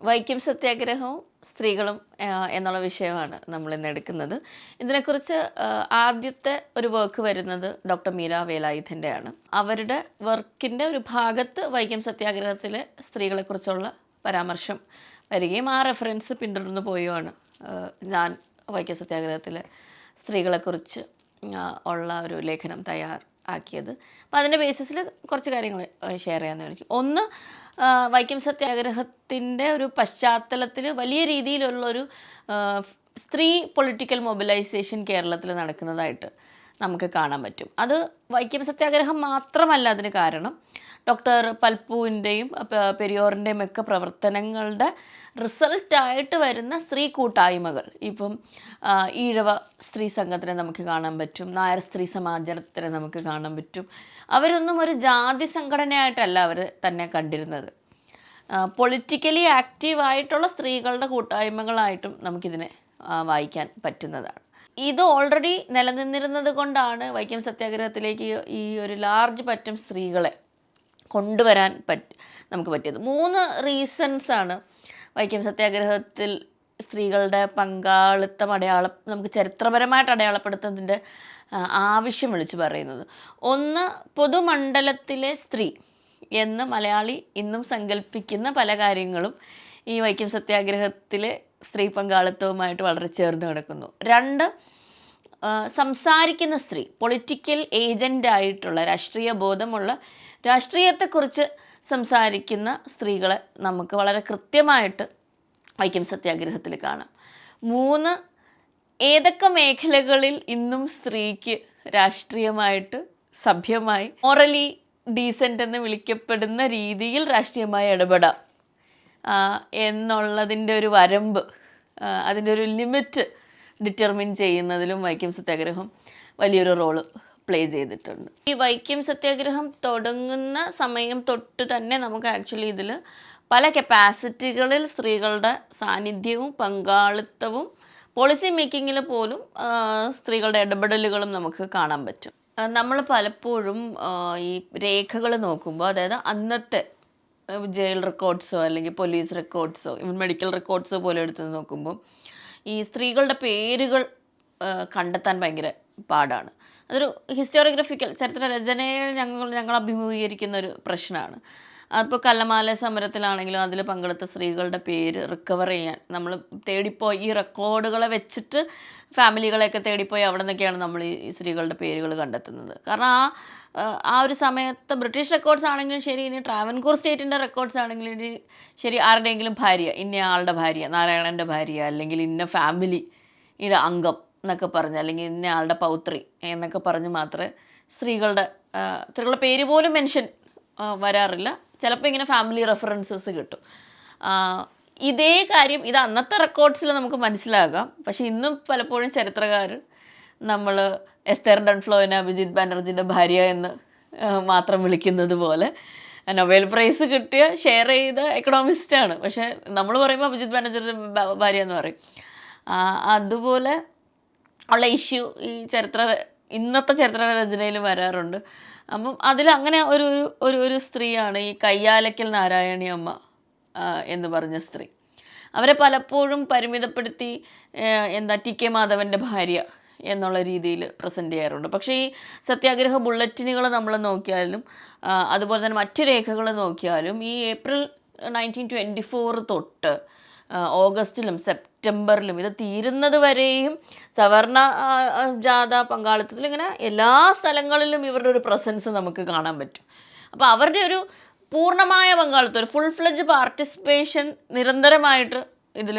വൈക്കം സത്യാഗ്രഹവും സ്ത്രീകളും എന്നുള്ള വിഷയമാണ് നമ്മൾ ഇന്ന് എടുക്കുന്നത്. ഇതിനെക്കുറിച്ച് ആദ്യത്തെ ഒരു വർക്ക് വരുന്നത് ഡോക്ടർ മീര വേലായുധന്റെയാണ് അവരുടെ വർക്കിന്റെ ഒരു ഭാഗത്ത് വൈക്കം സത്യാഗ്രഹത്തിലെ സ്ത്രീകളെക്കുറിച്ചുള്ള പരാമർശം വരികയും ആ റെഫറൻസ് പിന്തുടർന്ന് പോയുമാണ് ഞാൻ വൈക്കം സത്യാഗ്രഹത്തിലെ സ്ത്രീകളെക്കുറിച്ച് ഉള്ള ഒരു ലേഖനം തയ്യാർ ആക്കിയത് അപ്പോൾ അതിന്റെ ബേസിസിൽ കുറച്ച് കാര്യങ്ങൾ ഷെയർ ചെയ്യാമെന്ന് വിളിച്ചു ഒന്ന് വൈക്കം സത്യാഗ്രഹത്തിന്റെ ഒരു പശ്ചാത്തലത്തിൽ വലിയ രീതിയിലുള്ളൊരു സ്ത്രീ പൊളിറ്റിക്കൽ മൊബിലൈസേഷൻ കേരളത്തിൽ നടക്കുന്നതായിട്ട് നമുക്ക് കാണാൻ പറ്റും. അത് വൈക്കം സത്യാഗ്രഹം മാത്രമല്ല അതിന് കാരണം. ഡോക്ടർ പൽപ്പുവിന്റെയും പെരിയോറിന്റെയും ഒക്കെ പ്രവർത്തനങ്ങളുടെ റിസൾട്ടായിട്ട് വരുന്ന സ്ത്രീ കൂട്ടായ്മകൾ. ഇപ്പം ഈഴവ സ്ത്രീ സംഘത്തിനെ നമുക്ക് കാണാൻ പറ്റും നായർ സ്ത്രീ സമാജത്തിനെ നമുക്ക് കാണാൻ പറ്റും. അവരൊന്നും ഒരു ജാതി സംഘടനയായിട്ടല്ല അവർ തന്നെ കണ്ടിരുന്നത്. പൊളിറ്റിക്കലി ആക്റ്റീവായിട്ടുള്ള സ്ത്രീകളുടെ കൂട്ടായ്മകളായിട്ടും നമുക്കിതിനെ വായിക്കാൻ പറ്റുന്നതാണ്. ഇത് ഓൾറെഡി നിലനിന്നിരുന്നത് കൊണ്ടാണ് വൈക്കം സത്യാഗ്രഹത്തിലേക്ക് ഈ ഒരു ലാർജ് പറ്റം സ്ത്രീകളെ കൊണ്ടുവരാൻ പറ്റ നമുക്ക് പറ്റിയത്. മൂന്ന് റീസൺസ് ആണ് വൈക്കം സത്യാഗ്രഹത്തിൽ സ്ത്രീകളുടെ പങ്കാളിത്തം അടയാളം നമുക്ക് ചരിത്രപരമായിട്ട് അടയാളപ്പെടുത്തുന്നതിന്റെ ആവശ്യം വിളിച്ചു പറയുന്നത്. ഒന്ന് പൊതുമണ്ഡലത്തിലെ സ്ത്രീ എന്ന് മലയാളി ഇന്നും സങ്കല്പിക്കുന്ന പല കാര്യങ്ങളും ഈ വൈക്കം സത്യാഗ്രഹത്തിലെ സ്ത്രീ പങ്കാളിത്തവുമായിട്ട് വളരെ ചേർന്ന് കിടക്കുന്നു. രണ്ട് സംസാരിക്കുന്ന സ്ത്രീ പൊളിറ്റിക്കൽ ഏജന്റായിട്ടുള്ള രാഷ്ട്രീയ ബോധമുള്ള രാഷ്ട്രീയത്തെക്കുറിച്ച് സംസാരിക്കുന്ന സ്ത്രീകളെ നമുക്ക് വളരെ കൃത്യമായിട്ട് വൈക്കം സത്യാഗ്രഹത്തിൽ കാണാം. മൂന്ന് ഏതൊക്കെ മേഖലകളിൽ ഇന്നും സ്ത്രീക്ക് രാഷ്ട്രീയമായിട്ട് സഭ്യമായി മോറലി ഡീസന്റ് എന്ന് വിളിക്കപ്പെടുന്ന രീതിയിൽ രാഷ്ട്രീയമായി ഇടപെടാം. എന്നുള്ളതിന്റെ ഒരു വരമ്പ് അതിന്റെ ഒരു ലിമിറ്റ് ഡിറ്റർമിൻ ചെയ്യുന്നതിലും വൈക്കം സത്യാഗ്രഹം വലിയൊരു റോൾ പ്ലേ ചെയ്തിട്ടുണ്ട്. ഈ വൈക്കം സത്യാഗ്രഹം തുടങ്ങുന്ന സമയം തൊട്ട് തന്നെ നമുക്ക് ആക്ച്വലി ഇതിൽ പല കപ്പാസിറ്റികളിൽ സ്ത്രീകളുടെ സാന്നിധ്യവും പങ്കാളിത്തവും പോളിസി മേക്കിങ്ങിൽ പോലും സ്ത്രീകളുടെ ഇടപെടലുകളും നമുക്ക് കാണാൻ പറ്റും. നമ്മൾ പലപ്പോഴും ഈ രേഖകൾ നോക്കുമ്പോൾ അതായത് അന്നത്തെ ജയിൽ റെക്കോർഡ്സോ അല്ലെങ്കിൽ പോലീസ് റെക്കോർഡ്സോ ഇവൻ മെഡിക്കൽ റെക്കോർഡ്സോ പോലെ എടുത്ത് നോക്കുമ്പോൾ ഈ സ്ത്രീകളുടെ പേരുകൾ കണ്ടെത്താൻ ഭയങ്കര പാടാണ്. അതൊരു ഹിസ്റ്റോറിയോഗ്രഫിക്കൽ ചരിത്ര രചനയെ ഞങ്ങൾ ഞങ്ങൾ അഭിമുഖീകരിക്കുന്ന ഒരു പ്രശ്നമാണ്. അപ്പോൾ കല്ലമാല സമരത്തിലാണെങ്കിലും അതിൽ പങ്കെടുത്ത സ്ത്രീകളുടെ പേര് റിക്കവർ ചെയ്യാൻ നമ്മൾ തേടിപ്പോയി ഈ റെക്കോർഡുകളെ വെച്ചിട്ട് ഫാമിലികളെയൊക്കെ തേടിപ്പോയി അവിടെ നിന്നൊക്കെയാണ് നമ്മൾ ഈ സ്ത്രീകളുടെ പേരുകൾ കണ്ടെത്തുന്നത്. കാരണം ആ ആ, ഒരു സമയത്ത് ബ്രിട്ടീഷ് റെക്കോർഡ്സ് ആണെങ്കിലും ശരി ഇനി ട്രാവൻകൂർ സ്റ്റേറ്റിന്റെ റെക്കോർഡ്സ് ആണെങ്കിലും ശരി ആരുടെയെങ്കിലും ഭാര്യ ഇന്ന ആളുടെ ഭാര്യ നാരായണന്റെ ഭാര്യ അല്ലെങ്കിൽ ഇന്ന ഫാമിലി ഇന്ന അംഗം എന്നൊക്കെ പറഞ്ഞ് അല്ലെങ്കിൽ ഇന്ന ആളുടെ പൗത്രി എന്നൊക്കെ പറഞ്ഞ് മാത്രമേ സ്ത്രീകളുടെ സ്ത്രീകളുടെ പേര് പോലും മെൻഷൻ വരാറില്ല. ചിലപ്പോൾ ഇങ്ങനെ ഫാമിലി റെഫറൻസസ് കിട്ടും. ഇതേ കാര്യം ഇത് അന്നത്തെ റെക്കോർഡ്സിൽ നമുക്ക് മനസ്സിലാകാം. പക്ഷെ ഇന്നും പലപ്പോഴും ചരിത്രകാർ നമ്മൾ എസ്തേർ ഡൺഫ്ലോയിന അഭിജിത് ബാനർജിന്റെ ഭാര്യ എന്ന് മാത്രം വിളിക്കുന്നത് പോലെ നൊബേൽ പ്രൈസ് കിട്ടിയ ഷെയർ ചെയ്ത എക്കണോമിസ്റ്റാണ് പക്ഷേ നമ്മൾ പറയുമ്പോൾ അഭിജിത് ബാനർജിയുടെ ഭാര്യ എന്ന് പറയും. അതുപോലെ ഉള്ള ഇഷ്യൂ ഈ ചരിത്ര ഇന്നത്തെ ചരിത്ര രചനയിൽ വരാറുണ്ട്. അപ്പം അതിൽ അങ്ങനെ ഒരു ഒരു- ഒരു സ്ത്രീയാണ് ഈ കയ്യാലക്കൽ നാരായണി അമ്മ എന്ന് പറഞ്ഞ സ്ത്രീ. അവരെ പലപ്പോഴും പരിമിതപ്പെടുത്തി എന്താ ടി കെ മാധവന്റെ ഭാര്യ എന്നുള്ള രീതിയിൽ പ്രസന്റ് ചെയ്യാറുണ്ട്. പക്ഷേ ഈ സത്യാഗ്രഹ ബുള്ളറ്റിനുകൾ നമ്മൾ നോക്കിയാലും അതുപോലെ തന്നെ മറ്റ് രേഖകൾ നോക്കിയാലും ഈ ഏപ്രിൽ നയന്റീൻ ട്വന്റി ഫോർ തൊട്ട് ഓഗസ്റ്റിലും ഓഗസ്റ്റിലും സെപ്റ്റംബറിലും. ഇത് തീരുന്നത് വരെയും സവർണ ജാഥ പങ്കാളിത്തത്തിൽ ഇങ്ങനെ എല്ലാ സ്ഥലങ്ങളിലും ഇവരുടെ ഒരു പ്രസൻസ് നമുക്ക് കാണാൻ പറ്റും. അപ്പോൾ അവരുടെ ഒരു പൂർണമായ പങ്കാളിത്തം ഒരു ഫുൾ ഫ്ലജ് പാർട്ടിസിപ്പേഷൻ നിരന്തരമായിട്ട് ഇതിൽ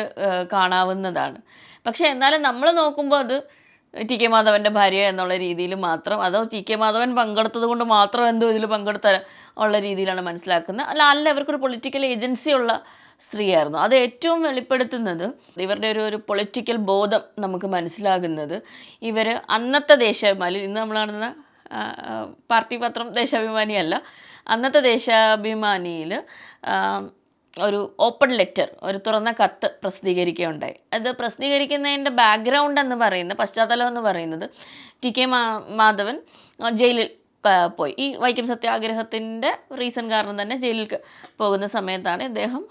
കാണാവുന്നതാണ്. പക്ഷേ എന്നാലും നമ്മൾ നോക്കുമ്പോൾ അത് ടി കെ മാധവന്റെ ഭാര്യ എന്നുള്ള രീതിയിൽ മാത്രം അതോ ടി കെ മാധവൻ പങ്കെടുത്തത് കൊണ്ട് മാത്രം എന്തോ ഇതിൽ പങ്കെടുത്ത ഉള്ള രീതിയിലാണ് മനസ്സിലാക്കുന്നത്. അല്ല അല്ല ഇവർക്കൊരു പൊളിറ്റിക്കൽ ഏജൻസി ഉള്ള സ്ത്രീയായിരുന്നു. അത് ഏറ്റവും വെളിപ്പെടുത്തുന്നത് ഇവരുടെ ഒരു ഒരു പൊളിറ്റിക്കൽ ബോധം നമുക്ക് മനസ്സിലാകുന്നത് ഇവർ അന്നത്തെ ദേശാഭിമാനി ഇന്ന് നമ്മൾ കാണുന്ന പാർട്ടി പത്രം ദേശാഭിമാനിയല്ല അന്നത്തെ ദേശാഭിമാനിയിൽ ഒരു ഓപ്പൺ ലെറ്റർ ഒരു തുറന്ന കത്ത് പ്രസിദ്ധീകരിക്കുകയുണ്ടായി. അത് പ്രസിദ്ധീകരിക്കുന്നതിന്റെ ബാക്ക്ഗ്രൗണ്ട് എന്ന് പറയുന്ന പശ്ചാത്തലം എന്ന് പറയുന്നത് ടി കെ മാ മാധവൻ ജയിലിൽ പോയി. ഈ വൈക്കം സത്യാഗ്രഹത്തിന്റെ റീസൺ കാരണം തന്നെ ജയിലിൽ പോകുന്ന സമയത്താണ് ഇദ്ദേഹം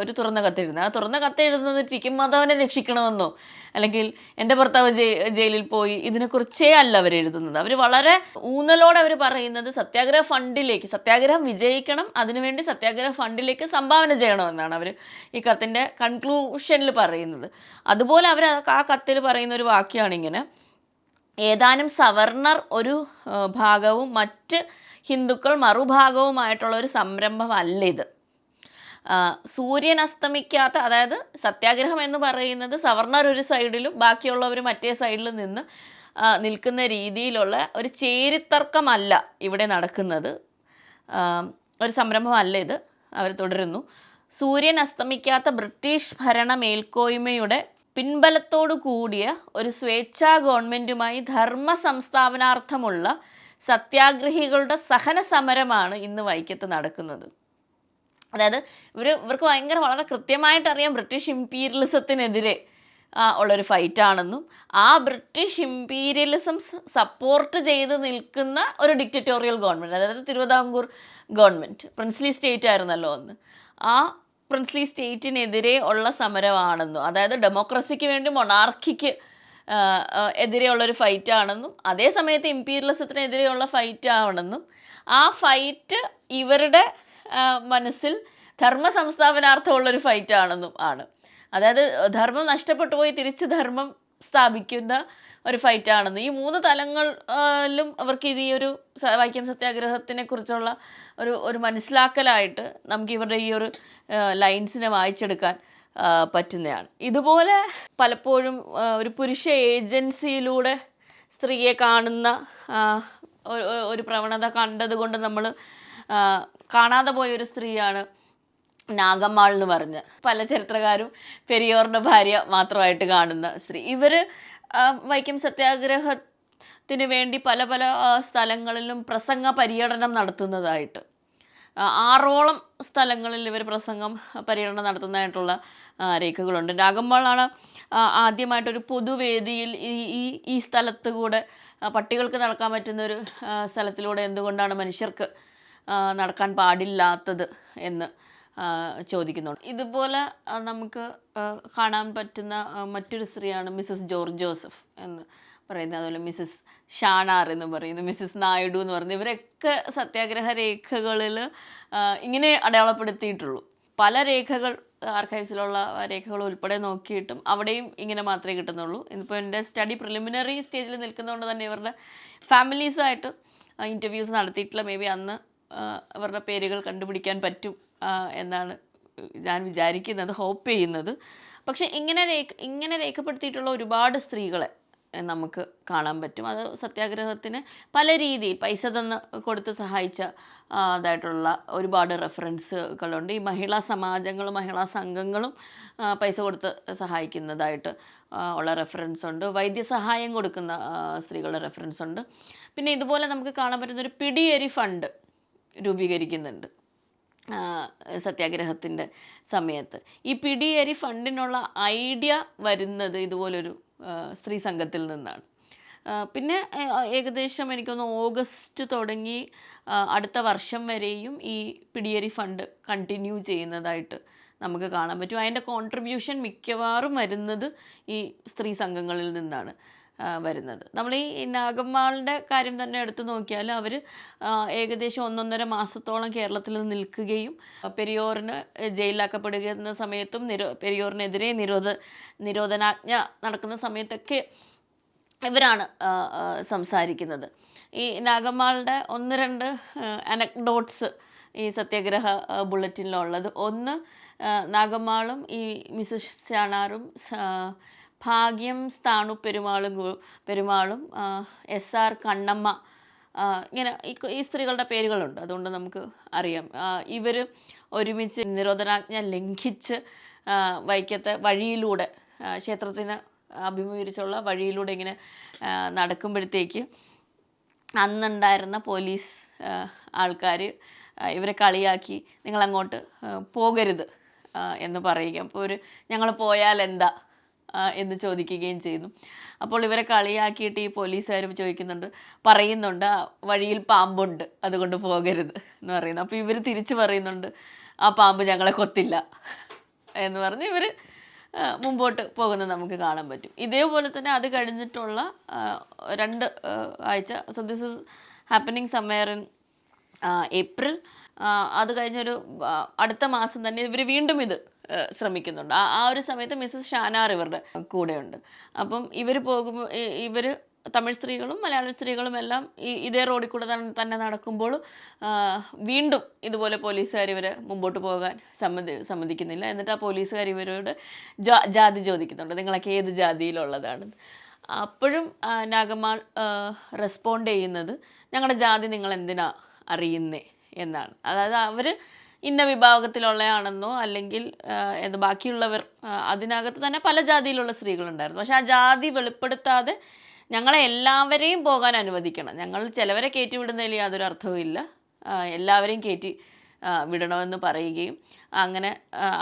ഒരു തുറന്ന കത്തെഴുതുന്നത്. ആ തുറന്ന കത്തെഴുതുന്നത് ടിക്കും മാധവനെ രക്ഷിക്കണമെന്നോ? അല്ലെങ്കിൽ എന്റെ ഭർത്താവ് ജയി- ജയിലിൽ പോയി ഇതിനെക്കുറിച്ചേ അല്ല അവർ എഴുതുന്നത്. അവർ വളരെ ഊന്നലോടെ അവർ പറയുന്നത് സത്യാഗ്രഹ ഫണ്ടിലേക്ക് സത്യാഗ്രഹം വിജയിക്കണം അതിനുവേണ്ടി സത്യാഗ്രഹ ഫണ്ടിലേക്ക് സംഭാവന ചെയ്യണമെന്നാണ് അവർ ഈ കത്തിന്റെ കൺക്ലൂഷനിൽ പറയുന്നത്. അതുപോലെ അവർ ആ കത്തിൽ പറയുന്ന ഒരു വാക്യമാണ് ഇങ്ങനെ ഏതാനും സവർണർ ഒരു ഭാഗവും മറ്റ് ഹിന്ദുക്കൾ മറുഭാഗവുമായിട്ടുള്ള ഒരു സംരംഭമല്ല ഇത്. സൂര്യൻ അസ്തമിക്കാത്ത അതായത് സത്യാഗ്രഹം എന്ന് പറയുന്നത് സവർണർ ഒരു സൈഡിലും ബാക്കിയുള്ളവർ മറ്റേ സൈഡിലും നിന്ന് നിൽക്കുന്ന രീതിയിലുള്ള ഒരു ചേരിത്തർക്കമല്ല ഇവിടെ നടക്കുന്നത്. ഒരു സംരംഭമല്ല ഇത്. അവർ തുടരുന്നു. സൂര്യൻ അസ്തമിക്കാത്ത ബ്രിട്ടീഷ് ഭരണ മേൽക്കോയ്മയുടെ പിൻബലത്തോടു കൂടിയ ഒരു സ്വേച്ഛാ ഗവൺമെന്റുമായി ധർമ്മ സംസ്ഥാപനാർത്ഥമുള്ള സത്യാഗ്രഹികളുടെ സഹന സമരമാണ് ഇന്ന് വൈക്കത്ത് നടക്കുന്നത്. അതായത് ഇവർ ഇവർക്ക് ഭയങ്കര വളരെ കൃത്യമായിട്ട് അറിയാം ബ്രിട്ടീഷ് ഇമ്പീരിയലിസത്തിനെതിരെ ഉള്ളൊരു ഫൈറ്റാണെന്നും ആ ബ്രിട്ടീഷ് ഇമ്പീരിയലിസം സപ്പോർട്ട് ചെയ്ത് നിൽക്കുന്ന ഒരു ഡിക്റ്ററ്റോറിയൽ ഗവൺമെന്റ് അതായത് തിരുവിതാംകൂർ ഗവൺമെന്റ് പ്രിൻസ്ലി സ്റ്റേറ്റ് ആയിരുന്നല്ലോ അന്ന്. ആ പ്രിൻസ്ലി സ്റ്റേറ്റിനെതിരെ ഉള്ള സമരമാണെന്നും അതായത് ഡെമോക്രസിക്ക് വേണ്ടി മൊണാർക്കിക്ക് എതിരെയുള്ളൊരു ഫൈറ്റാണെന്നും അതേ സമയത്ത് ഇമ്പീരിയലിസത്തിനെതിരെയുള്ള ഫൈറ്റാണെന്നും ആ ഫൈറ്റ് ഇവരുടെ മനസ്സിൽ ധർമ്മ സംസ്ഥാപനാർത്ഥമുള്ളൊരു ഫൈറ്റാണെന്നും ആണ്. അതായത് ധർമ്മം നഷ്ടപ്പെട്ടു പോയി തിരിച്ച് ധർമ്മം സ്ഥാപിക്കുന്ന ഒരു ഫൈറ്റാണെന്ന്. ഈ മൂന്ന് തലങ്ങളിലും അവർക്ക് ഇത് ഈ ഒരു വൈക്കം സത്യാഗ്രഹത്തിനെ കുറിച്ചുള്ള ഒരു ഒരു മനസ്സിലാക്കലായിട്ട് നമുക്ക് ഇവരുടെ ഈ ഒരു ലൈൻസിനെ വായിച്ചെടുക്കാൻ പറ്റുന്നതാണ്. ഇതുപോലെ പലപ്പോഴും ഒരു പുരുഷ ഏജൻസിയിലൂടെ സ്ത്രീയെ കാണുന്ന ഒരു പ്രവണത കണ്ടതുകൊണ്ട് നമ്മൾ കാണാതെ പോയ ഒരു സ്ത്രീയാണ് നാഗമ്മാൾ എന്ന് പറഞ്ഞ്. പല ചരിത്രകാരും പെരിയോറിന്റെ ഭാര്യ മാത്രമായിട്ട് കാണുന്ന സ്ത്രീ. ഇവർ വൈക്കം സത്യാഗ്രഹത്തിന് വേണ്ടി പല പല സ്ഥലങ്ങളിലും പ്രസംഗ പര്യടനം നടത്തുന്നതായിട്ട്. ആറോളം സ്ഥലങ്ങളിൽ ഇവർ പ്രസംഗം പര്യടനം നടത്തുന്നതായിട്ടുള്ള രേഖകളുണ്ട്. നാഗമ്മാളാണ് ആ, ആദ്യമായിട്ടൊരു പൊതുവേദിയിൽ ഈ ഈ ഈ സ്ഥലത്ത് കൂടെ പട്ടികൾക്ക് നടക്കാൻ പറ്റുന്ന ഒരു സ്ഥലത്തിലൂടെ എന്തുകൊണ്ടാണ് മനുഷ്യർക്ക് നടക്കാൻ പാടില്ലാത്തത് എന്ന് ചോദിക്കുന്നുണ്ട്. ഇതുപോലെ നമുക്ക് കാണാൻ പറ്റുന്ന മറ്റൊരു സ്ത്രീയാണ് മിസ്സസ് ജോർജ് ജോസഫ് എന്ന് പറയുന്നത്. അതുപോലെ മിസ്സസ് ഷാനാർ എന്ന് പറയുന്നു മിസ്സസ് നായിഡു എന്ന് പറയുന്നത് ഇവരൊക്കെ സത്യാഗ്രഹ രേഖകളിൽ ഇങ്ങനെ അടയാളപ്പെടുത്തിയിട്ടുള്ളൂ. പല രേഖകൾ ആർക്കൈവ്സിലുള്ള രേഖകൾ ഉൾപ്പെടെ നോക്കിയിട്ടും അവിടെയും ഇങ്ങനെ മാത്രമേ കിട്ടുന്നുള്ളൂ. ഇന്നിപ്പോൾ എന്റെ സ്റ്റഡി പ്രിലിമിനറി സ്റ്റേജിൽ നിൽക്കുന്നതുകൊണ്ട് തന്നെ ഇവരുടെ ഫാമിലീസായിട്ട് ഇന്റർവ്യൂസ് നടത്തിയിട്ടുള്ള മേ ബി അന്ന് അവരുടെ പേരുകൾ കണ്ടുപിടിക്കാൻ പറ്റും എന്നാണ് ഞാൻ വിചാരിക്കുന്നത് ഹോപ്പ് ചെയ്യുന്നത്. പക്ഷേ ഇങ്ങനെ രേഖ ഇങ്ങനെ രേഖപ്പെടുത്തിയിട്ടുള്ള ഒരുപാട് സ്ത്രീകളെ നമുക്ക് കാണാൻ പറ്റും. അത് സത്യാഗ്രഹത്തിന് പല രീതിയിൽ പൈസ തന്ന് കൊടുത്ത് സഹായിച്ച അതായിട്ടുള്ള ഒരുപാട് റെഫറൻസുകളുണ്ട്. ഈ മഹിളാ സമാജങ്ങളും മഹിളാ സംഘങ്ങളും പൈസ കൊടുത്ത് സഹായിക്കുന്നതായിട്ട് ഉള്ള റെഫറൻസ് ഉണ്ട് വൈദ്യസഹായം കൊടുക്കുന്ന സ്ത്രീകളുടെ റെഫറൻസ് ഉണ്ട് പിന്നെ ഇതുപോലെ നമുക്ക് കാണാൻ പറ്റുന്ന ഒരു പിടിയരി ഫണ്ട് രൂപീകരിക്കുന്നുണ്ട്. സത്യാഗ്രഹത്തിന്റെ സമയത്ത്. ഈ പിടിയേരി ഫണ്ടിനുള്ള ഐഡിയ വരുന്നത് ഇതുപോലൊരു സ്ത്രീ സംഘത്തിൽ നിന്നാണ്. പിന്നെ ഏകദേശം എനിക്കൊന്ന് ഓഗസ്റ്റ് തുടങ്ങി അടുത്ത വർഷം വരെയും ഈ പിടിയേരി ഫണ്ട് കണ്ടിന്യൂ ചെയ്യുന്നതായിട്ട് നമുക്ക് കാണാൻ പറ്റും. അതിന്റെ കോൺട്രിബ്യൂഷൻ മിക്കവാറും വരുന്നത് ഈ സ്ത്രീ സംഘങ്ങളിൽ നിന്നാണ്. വരുന്നത്. നമ്മൾ ഈ നാഗമ്മാളുടെ കാര്യം തന്നെ എടുത്തു നോക്കിയാൽ അവർ ഏകദേശം ഒന്നൊന്നര മാസത്തോളം കേരളത്തിൽ നിൽക്കുകയും പെരിയോറിന് ജയിലിലാക്കപ്പെടുകയെന്ന സമയത്തും നിരോ പെരിയോറിനെതിരെ നിരോധ നിരോധനാജ്ഞ നടക്കുന്ന സമയത്തൊക്കെ ഇവരാണ് സംസാരിക്കുന്നത്. ഈ നാഗമ്മാളുടെ ഒന്ന് രണ്ട് അനക്ഡോട്ട്സ് ഈ സത്യാഗ്രഹ ബുള്ളറ്റിനിലുള്ളത് ഒന്ന് നാഗമ്മാളും ഈ മിസസ് ചാണാറും ഭാഗ്യം സ്ഥാണു പെരുമാളും പെരുമാളും എസ് ആർ കണ്ണമ്മ ഇങ്ങനെ ഈ സ്ത്രീകളുടെ പേരുകളുണ്ട്. അതുകൊണ്ട് നമുക്ക് അറിയാം. ഇവർ ഒരുമിച്ച് നിരോധനാജ്ഞ ലംഘിച്ച് വൈക്കത്തെ വഴിയിലൂടെ ക്ഷേത്രത്തിന് അഭിമുഖീകരിച്ചുള്ള വഴിയിലൂടെ ഇങ്ങനെ നടക്കുമ്പോഴത്തേക്ക് അന്നുണ്ടായിരുന്ന പോലീസ് ആൾക്കാർ ഇവരെ കളിയാക്കി നിങ്ങളങ്ങോട്ട് പോകരുത് എന്ന് പറയുക. അപ്പോൾ ഒരു ഞങ്ങൾ പോയാൽ എന്താ എന്ന് ചോദിക്കുകയും ചെയ്യുന്നു. അപ്പോൾ ഇവരെ കളിയാക്കിയിട്ട് ഈ പോലീസുകാരും ചോദിക്കുന്നുണ്ട് പറയുന്നുണ്ട് വഴിയിൽ പാമ്പുണ്ട് അതുകൊണ്ട് പോകരുത് എന്ന് പറയുന്നു. അപ്പോൾ ഇവർ തിരിച്ചു പറയുന്നുണ്ട് ആ പാമ്പ് ഞങ്ങളെ കൊത്തില്ല എന്ന് പറഞ്ഞ് ഇവർ മുമ്പോട്ട് പോകുന്നത് നമുക്ക് കാണാൻ പറ്റും. ഇതേപോലെ തന്നെ അത് കഴിഞ്ഞിട്ടുള്ള രണ്ട് ആഴ്ച so this is happening summer in April അത് കഴിഞ്ഞൊരു അടുത്ത മാസം തന്നെ ഇവർ വീണ്ടും ഇത് ശ്രമിക്കുന്നുണ്ട്. ആ ആ ഒരു സമയത്ത് മിസ്സസ് ഷാനാർ ഇവരുടെ കൂടെയുണ്ട്. അപ്പം ഇവർ പോകുമ്പോൾ ഇവർ തമിഴ് സ്ത്രീകളും മലയാള സ്ത്രീകളും എല്ലാം ഈ ഇതേ റോഡിൽ കൂടെ തന്നെ നടക്കുമ്പോൾ വീണ്ടും ഇതുപോലെ പോലീസുകാർ ഇവരെ മുമ്പോട്ട് പോകാൻ സമ്മതി സമ്മതിക്കുന്നില്ല. എന്നിട്ട് ആ പോലീസുകാർ ഇവരോട് ജാ ജാതി ചോദിക്കുന്നുണ്ട്. നിങ്ങളൊക്കെ ഏത് ജാതിയിലുള്ളതാണ്? അപ്പോഴും നാഗമാൾ റെസ്പോണ്ട് ചെയ്യുന്നത് ഞങ്ങളുടെ ജാതി നിങ്ങൾ എന്തിനാ അറിയുന്നേ എന്നാണ്. അതായത് അവർ ഇന്ന വിഭാഗത്തിലുള്ളയാണെന്നോ അല്ലെങ്കിൽ എന്ത് ബാക്കിയുള്ളവർ അതിനകത്ത് തന്നെ പല ജാതിയിലുള്ള സ്ത്രീകളുണ്ടായിരുന്നു. പക്ഷെ ആ ജാതി വെളിപ്പെടുത്താതെ ഞങ്ങളെ എല്ലാവരെയും പോകാൻ അനുവദിക്കണം. ഞങ്ങൾ ചിലവരെ കയറ്റി വിടുന്നതിൽ യാതൊരു അർത്ഥവും ഇല്ല എല്ലാവരെയും കയറ്റി വിടണമെന്ന് പറയുകയും അങ്ങനെ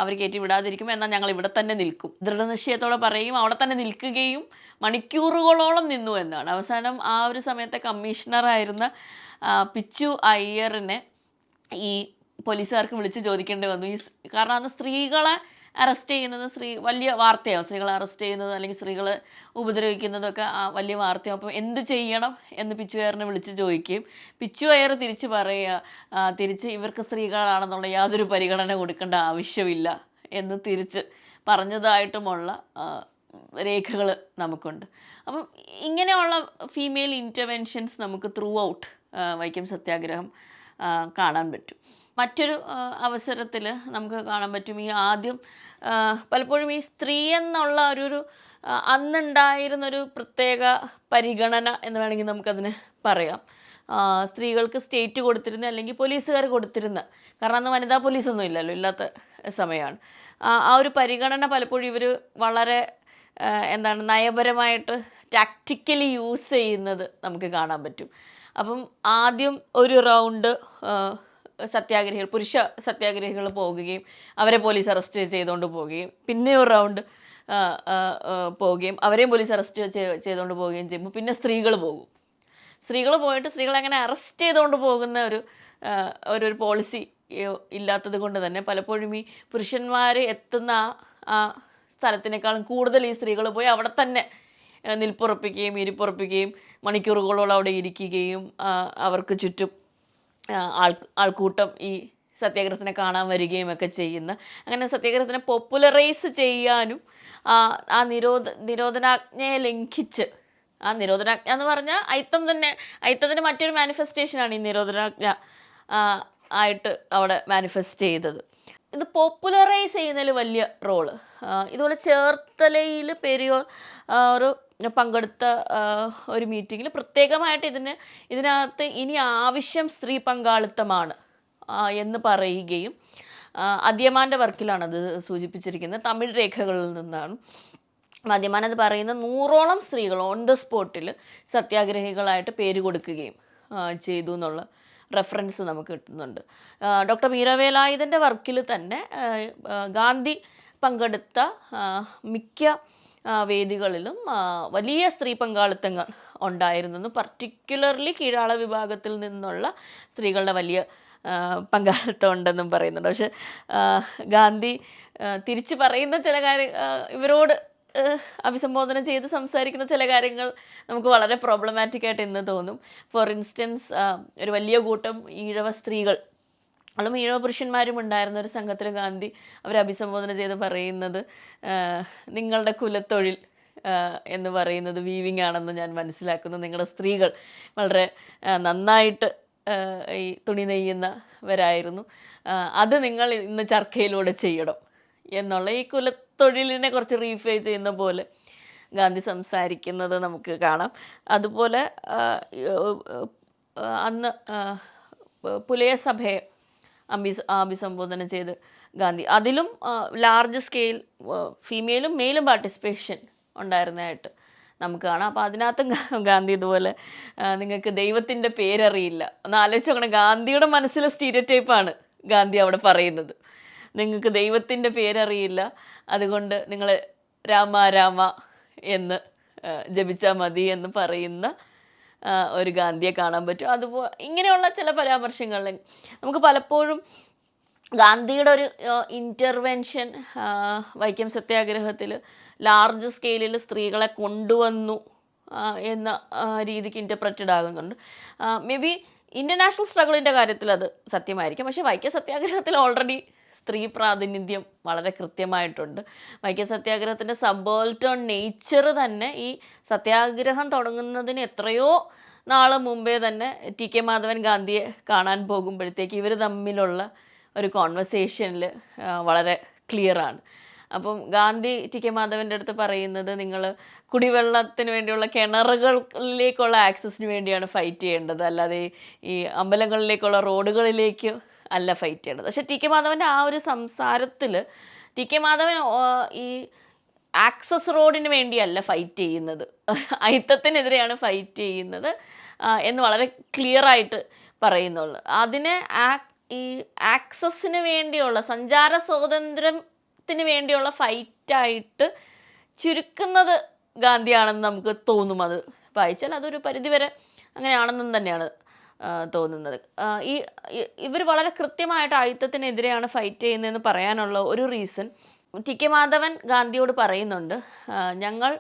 അവർ കയറ്റി വിടാതിരിക്കുമ്പോൾ എന്നാൽ ഞങ്ങൾ ഇവിടെ തന്നെ നിൽക്കും. ദൃഢനിശ്ചയത്തോടെ പറയും അവിടെ തന്നെ നിൽക്കുകയും മണിക്കൂറുകളോളം നിന്നു എന്നാണ്. അവസാനം ആ ഒരു സമയത്തെ കമ്മീഷണറായിരുന്ന പിച്ചു അയ്യറിനെ ഈ പോലീസുകാർക്ക് വിളിച്ച് ചോദിക്കേണ്ടി വന്നു. ഈ കാരണം അന്ന് സ്ത്രീകളെ അറസ്റ്റ് ചെയ്യുന്നത് സ്ത്രീ വലിയ വാർത്തയാവും. സ്ത്രീകളെ അറസ്റ്റ് ചെയ്യുന്നത് അല്ലെങ്കിൽ സ്ത്രീകളെ ഉപദ്രവിക്കുന്നതൊക്കെ വലിയ വാർത്തയാവും. അപ്പം എന്ത് ചെയ്യണം എന്ന് പിച്ചു വിളിച്ച് ചോദിക്കുകയും പിച്ചു തിരിച്ച് പറയുക തിരിച്ച് ഇവർക്ക് സ്ത്രീകളാണെന്നുള്ള യാതൊരു പരിഗണന കൊടുക്കേണ്ട ആവശ്യമില്ല എന്ന് തിരിച്ച് പറഞ്ഞതായിട്ടുമുള്ള രേഖകൾ നമുക്കുണ്ട്. അപ്പം ഇങ്ങനെയുള്ള ഫീമെയിൽ ഇന്റർവെൻഷൻസ് നമുക്ക് ത്രൂ ഔട്ട് വൈക്കം സത്യാഗ്രഹം കാണാൻ പറ്റും. മറ്റൊരു അവസരത്തിൽ നമുക്ക് കാണാൻ പറ്റും. ഈ ആദ്യം പലപ്പോഴും ഈ സ്ത്രീ എന്നുള്ള ഒരു അന്നുണ്ടായിരുന്നൊരു പ്രത്യേക പരിഗണന എന്ന് വേണമെങ്കിൽ നമുക്കതിന് പറയാം. സ്ത്രീകൾക്ക് സ്റ്റേറ്റ് കൊടുത്തിരുന്ന അല്ലെങ്കിൽ പോലീസുകാർ കൊടുത്തിരുന്ന കാരണം അന്ന് വനിതാ പോലീസൊന്നും ഇല്ലല്ലോ ഇല്ലാത്ത സമയമാണ്. ആ ഒരു പരിഗണന പലപ്പോഴും ഇവർ വളരെ എന്താണ് നയപരമായിട്ട് ടാക്റ്റിക്കലി യൂസ് ചെയ്യുന്നത് നമുക്ക് കാണാൻ പറ്റും. അപ്പം ആദ്യം ഒരു റൗണ്ട് സത്യാഗ്രഹികൾ പുരുഷ സത്യാഗ്രഹികൾ പോകുകയും അവരെ പോലീസ് അറസ്റ്റ് ചെയ്തുകൊണ്ട് പോവുകയും പിന്നെ ഒരു റൗണ്ട് പോവുകയും അവരെയും പോലീസ് അറസ്റ്റ് ചെയ്തുകൊണ്ട് പോവുകയും ചെയ്യുമ്പോൾ പിന്നെ സ്ത്രീകൾ പോകും. സ്ത്രീകൾ പോയിട്ട് സ്ത്രീകളെ അങ്ങനെ അറസ്റ്റ് ചെയ്തുകൊണ്ട് പോകുന്ന ഒരു ഒരു പോളിസി ഇല്ലാത്തത് കൊണ്ട് തന്നെ പലപ്പോഴും ഈ പുരുഷന്മാർ എത്തുന്ന ആ സ്ഥലത്തിനേക്കാളും കൂടുതൽ ഈ സ്ത്രീകൾ പോയി അവിടെ തന്നെ നിൽപ്പുറപ്പിക്കുകയും ഇരിപ്പുറപ്പിക്കുകയും മണിക്കൂറുകളോളം അവിടെ ഇരിക്കുകയും അവർക്ക് ചുറ്റും ആൾ ആൾക്കൂട്ടം ഈ സത്യാഗ്രഹത്തിനെ കാണാൻ വരികയും ഒക്കെ ചെയ്യുന്ന. അങ്ങനെ സത്യാഗ്രഹത്തിനെ പോപ്പുലറൈസ് ചെയ്യാനും ആ, നിരോധ നിരോധനാജ്ഞയെ ലംഘിച്ച്. ആ നിരോധനാജ്ഞ എന്ന് പറഞ്ഞാൽ അയിത്തം തന്നെ അയിത്തത്തിന്റെ മറ്റൊരു മാനിഫെസ്റ്റേഷനാണ് ഈ നിരോധനാജ്ഞ ആയിട്ട് അവിടെ മാനിഫെസ്റ്റ് ചെയ്തത്. ഇത് പോപ്പുലറൈസ് ചെയ്യുന്നതിൽ വലിയ റോൾ ഇതുപോലെ ചേർത്തലയിൽ പെരിയോർ ഒരു പങ്കെടുത്ത ഒരു മീറ്റിങ്ങിൽ പ്രത്യേകമായിട്ട് ഇതിന് ഇതിനകത്ത് ഇനി ആവശ്യം സ്ത്രീ പങ്കാളിത്തമാണ് എന്ന് പറയുകയും അധ്യമാന്റെ അദ്യമാന്റെ വർക്കിലാണ് അത് സൂചിപ്പിച്ചിരിക്കുന്നത്. തമിഴ് രേഖകളിൽ നിന്നാണ്. അത് പറയുന്ന നൂറോളം സ്ത്രീകൾ ഓൺ ദ സ്പോട്ടിൽ സത്യാഗ്രഹികളായിട്ട് പേര് കൊടുക്കുകയും ചെയ്തു എന്നുള്ള റെഫറൻസ് നമുക്ക് കിട്ടുന്നുണ്ട്. ഡോക്ടർ മീരവേലായുധന്റെ വർക്കിൽ തന്നെ ഗാന്ധി പങ്കെടുത്ത മിക്ക വേദികളിലും വലിയ സ്ത്രീ പങ്കാളിത്തങ്ങൾ ഉണ്ടായിരുന്നെന്നും പർട്ടിക്കുലർലി കീഴാള വിഭാഗത്തിൽ നിന്നുള്ള സ്ത്രീകളുടെ വലിയ പങ്കാളിത്തം ഉണ്ടെന്നും പറയുന്നുണ്ട്. പക്ഷെ ഗാന്ധി തിരിച്ചു തിരിച്ച് പറയുന്ന ചില കാര്യ ഇവരോട് അഭിസംബോധന ചെയ്ത് സംസാരിക്കുന്ന ചില കാര്യങ്ങൾ നമുക്ക് വളരെ പ്രോബ്ലമാറ്റിക് ആയിട്ട് ഇന്ന് തോന്നും. ഫോർ ഇൻസ്റ്റൻസ് ഒരു വലിയ കൂട്ടം ഈഴവ സ്ത്രീകൾ അതും ഈഴവ പുരുഷന്മാരും ഉണ്ടായിരുന്ന ഒരു സംഘത്തിൽ ഗാന്ധി അവരെ അഭിസംബോധന ചെയ്ത് പറയുന്നത് നിങ്ങളുടെ കുലത്തൊഴിൽ എന്ന് പറയുന്നത് വീവിങ് ആണെന്ന് ഞാൻ മനസ്സിലാക്കുന്നു. നിങ്ങളുടെ സ്ത്രീകൾ വളരെ നന്നായിട്ട് ഈ തുണി നെയ്യുന്നവരായിരുന്നു. അത് നിങ്ങൾ ഇന്ന് ചർക്കയിലൂടെ ചെയ്യണം എന്നുള്ള ഈ കുലത്തൊഴിലിനെ കുറച്ച് റീഫൈ ചെയ്യുന്ന പോലെ ഗാന്ധി സംസാരിക്കുന്നത് നമുക്ക് കാണാം. അതുപോലെ അന്ന് പുലയ സഭയെ അഭിസ് അഭിസംബോധന ചെയ്ത് ഗാന്ധി. അതിലും ലാർജ് സ്കെയിൽ ഫീമെയിലും മെയിലും പാർട്ടിസിപ്പേഷൻ ഉണ്ടായിരുന്നതായിട്ട് നമുക്ക് കാണാം. അപ്പോൾ അതിനകത്തും ഗാന്ധി ഇതുപോലെ നിങ്ങൾക്ക് ദൈവത്തിന്റെ പേരറിയില്ല. ഒന്ന് ആലോചിച്ച് നോക്കണം. ഗാന്ധിയുടെ മനസ്സിലെ സ്റ്റീരിയോടൈപ്പാണ് ഗാന്ധി അവിടെ പറയുന്നത്. നിങ്ങൾക്ക് ദൈവത്തിന്റെ പേരറിയില്ല. അതുകൊണ്ട് നിങ്ങൾ രാമ രാമ എന്ന് ജപിച്ചാൽ മതി എന്ന് പറയുന്ന ഒരു ഗാന്ധിയെ കാണാൻ പറ്റും. അതുപോലെ ഇങ്ങനെയുള്ള ചില പരാമർശങ്ങളിൽ നമുക്ക് പലപ്പോഴും ഗാന്ധിയുടെ ഒരു ഇന്റർവെൻഷൻ വൈക്കം സത്യാഗ്രഹത്തിൽ ലാർജ് സ്കെയിലിൽ സ്ത്രീകളെ കൊണ്ടുവന്നു എന്ന രീതിക്ക് ഇന്റർപ്രറ്റഡ് ആകുന്നുണ്ട്. മേ ബി ഇന്റർനാഷണൽ സ്ട്രഗിളിന്റെ കാര്യത്തിൽ അത് സത്യമായിരിക്കും. പക്ഷേ വൈക്കം സത്യാഗ്രഹത്തിൽ ഓൾറെഡി സ്ത്രീ പ്രാതിനിധ്യം വളരെ കൃത്യമായിട്ടുണ്ട്. വൈക്കം സത്യാഗ്രഹത്തിന്റെ സബോൾട്ടേൺ നേച്ചർ തന്നെ ഈ സത്യാഗ്രഹം തുടങ്ങുന്നതിന് എത്രയോ നാൾ മുമ്പേ തന്നെ ടി കെ മാധവൻ ഗാന്ധിയെ കാണാൻ പോകുമ്പോഴത്തേക്ക് ഇവർ തമ്മിലുള്ള ഒരു കോൺവെർസേഷനിൽ വളരെ ക്ലിയറാണ് അപ്പം ഗാന്ധി ടി കെ മാധവന്റെ അടുത്ത് പറയുന്നത് നിങ്ങൾ കുടിവെള്ളത്തിന് വേണ്ടിയുള്ള കിണറുകളിലേക്കുള്ള ആക്സസിന് വേണ്ടിയാണ് ഫൈറ്റ് ചെയ്യേണ്ടത്. അല്ലാതെ ഈ അമ്പലങ്ങളിലേക്കുള്ള റോഡുകളിലേക്ക് അല്ല ഫൈറ്റ് ചെയ്യേണ്ടത്. പക്ഷേ ടി കെ മാധവന്റെ ആ ഒരു സംസാരത്തിൽ ടി കെ മാധവൻ ഈ ആക്സസ് റോഡിന് വേണ്ടിയല്ല ഫൈറ്റ് ചെയ്യുന്നത്. അയിത്തത്തിനെതിരെയാണ് ഫൈറ്റ് ചെയ്യുന്നത് എന്ന് വളരെ ക്ലിയർ ആയിട്ട് പറയുന്നുള്ളു. അതിനെ ഈ ആക്സസിന് വേണ്ടിയുള്ള സഞ്ചാര സ്വാതന്ത്ര്യത്തിന് വേണ്ടിയുള്ള ഫൈറ്റായിട്ട് ചുരുക്കുന്നത് ഗാന്ധിയാണെന്ന് നമുക്ക് തോന്നും അത്. വായിച്ചാൽ അതൊരു പരിധിവരെ അങ്ങനെയാണെന്നും തന്നെയാണ് തോന്നുന്നത്. ഈ ഇവർ വളരെ കൃത്യമായിട്ട് ആയുധത്തിനെതിരെയാണ് ഫൈറ്റ് ചെയ്യുന്നതെന്ന് പറയാനുള്ള ഒരു റീസൺ ടി കെ മാധവൻ ഗാന്ധിയോട് പറയുന്നുണ്ട്. ഞങ്ങൾ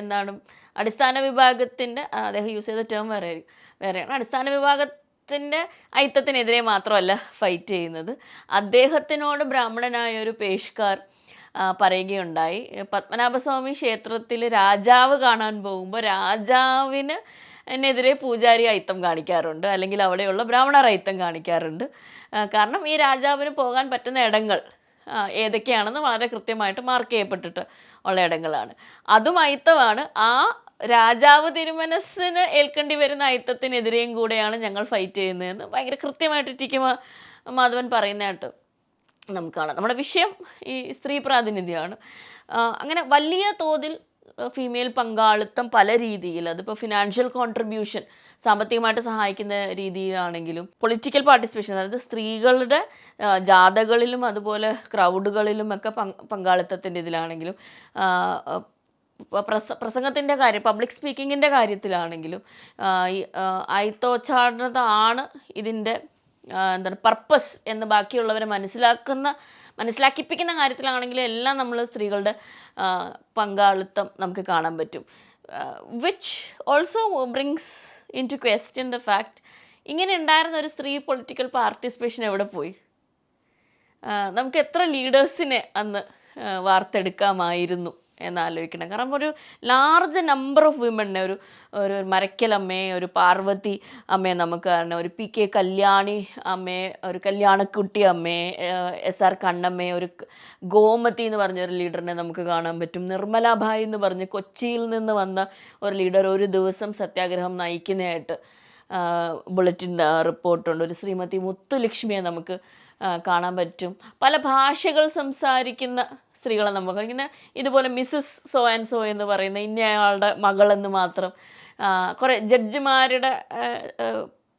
എന്താണ് അടിസ്ഥാന വിഭാഗത്തിന്റെ അദ്ദേഹം യൂസ് ചെയ്ത ടേം വേറെ വേറെയാണ്. അടിസ്ഥാന വിഭാഗത്തിന്റെ അയിത്തത്തിനെതിരെ മാത്രമല്ല ഫൈറ്റ് ചെയ്യുന്നത്. അദ്ദേഹത്തിനോട് ബ്രാഹ്മണനായ ഒരു പേഷ്കാർ പറയുകയുണ്ടായി. പത്മനാഭസ്വാമി ക്ഷേത്രത്തിൽ രാജാവ് കാണാൻ പോകുമ്പോൾ രാജാവിന് എന്നെതിരെ പൂജാരി അയിത്തം കാണിക്കാറുണ്ട്. അല്ലെങ്കിൽ അവിടെയുള്ള ബ്രാഹ്മണർ അയിത്തം കാണിക്കാറുണ്ട്. കാരണം ഈ രാജാവിന് പോകാൻ പറ്റുന്ന ഇടങ്ങൾ ഏതൊക്കെയാണെന്ന് വളരെ കൃത്യമായിട്ട് മാർക്ക് ചെയ്യപ്പെട്ടിട്ട് ഉള്ള ഇടങ്ങളാണ്. അതും അയിത്തമാണ്. ആ രാജാവ് തിരുമനസ്സിന് ഏൽക്കേണ്ടി വരുന്ന അയിത്തത്തിനെതിരെയും കൂടെയാണ് ഞങ്ങൾ ഫൈറ്റ് ചെയ്യുന്നതെന്ന് ഭയങ്കര കൃത്യമായിട്ട് ടി കെ മാ- മാധവൻ പറയുന്നതായിട്ട് നമുക്ക് കാണാം. നമ്മുടെ വിഷയം ഈ സ്ത്രീ പ്രാതിനിധ്യമാണ്. അങ്ങനെ വലിയ തോതിൽ ഫീമെയിൽ പങ്കാളിത്തം പല രീതിയിൽ അതിപ്പോൾ ഫിനാൻഷ്യൽ കോൺട്രിബ്യൂഷൻ സാമ്പത്തികമായിട്ട് സഹായിക്കുന്ന രീതിയിലാണെങ്കിലും പൊളിറ്റിക്കൽ പാർട്ടിസിപ്പേഷൻ അതായത് സ്ത്രീകളുടെ ജാഥകളിലും അതുപോലെ ക്രൗഡുകളിലും ഒക്കെ പങ്ക് പങ്കാളിത്തത്തിന്റെ ഇതിലാണെങ്കിലും പ്രസ പ്രസംഗത്തിന്റെ കാര്യം പബ്ലിക് സ്പീക്കിങ്ങിന്റെ കാര്യത്തിലാണെങ്കിലും ആ, ഈ അയിത്തോച്ചാടനത ആണ് ഇതിന്റെ എന്താണ് പർപ്പസ് എന്ന് ബാക്കിയുള്ളവരെ മനസ്സിലാക്കുന്ന മനസ്സിലാക്കിപ്പിക്കുന്ന കാര്യത്തിലാണെങ്കിലും എല്ലാം നമ്മൾ സ്ത്രീകളുടെ പങ്കാളിത്തം നമുക്ക് കാണാൻ പറ്റും. Which also brings into question the fact ഇങ്ങനെ ഉണ്ടായിരുന്ന ഒരു സ്ത്രീ പൊളിറ്റിക്കൽ പാർട്ടിസിപ്പേഷൻ എവിടെ പോയി? നമുക്ക് എത്ര ലീഡേഴ്സിനെ അന്ന് വാർത്തെടുക്കാമായിരുന്നു? എന്നാലോചിക്കണം കാരണം ഒരു ലാർജ് നമ്പർ ഓഫ് വിമണിനെ ഒരു ഒരു മരക്കലമ്മയെ ഒരു പാർവതി അമ്മയെ നമുക്ക് കാരണം ഒരു പി കെ കല്യാണി അമ്മയെ ഒരു കല്യാണക്കുട്ടി അമ്മയെ എസ് ആർ കണ്ണമ്മയെ ഒരു ഗോമതി എന്ന് പറഞ്ഞ ഒരു ലീഡറിനെ നമുക്ക് കാണാൻ പറ്റും. നിർമ്മലാഭായ് എന്ന് പറഞ്ഞ് കൊച്ചിയിൽ നിന്ന് വന്ന ഒരു ലീഡർ ഒരു ദിവസം സത്യാഗ്രഹം നയിക്കുന്നതായിട്ട് ബുള്ളറ്റിൻ റിപ്പോർട്ടുണ്ട്. ഒരു ശ്രീമതി മുത്തുലക്ഷ്മിയെ നമുക്ക് കാണാൻ പറ്റും. പല ഭാഷകൾ സംസാരിക്കുന്ന സ്ത്രീകളെ നമുക്ക് ഇങ്ങനെ ഇതുപോലെ മിസ്സസ് സോ ആൻഡ് സോ എന്ന് പറയുന്ന ഇന്നയാളുടെ മകളെന്ന് മാത്രം കുറേ ജഡ്ജിമാരുടെ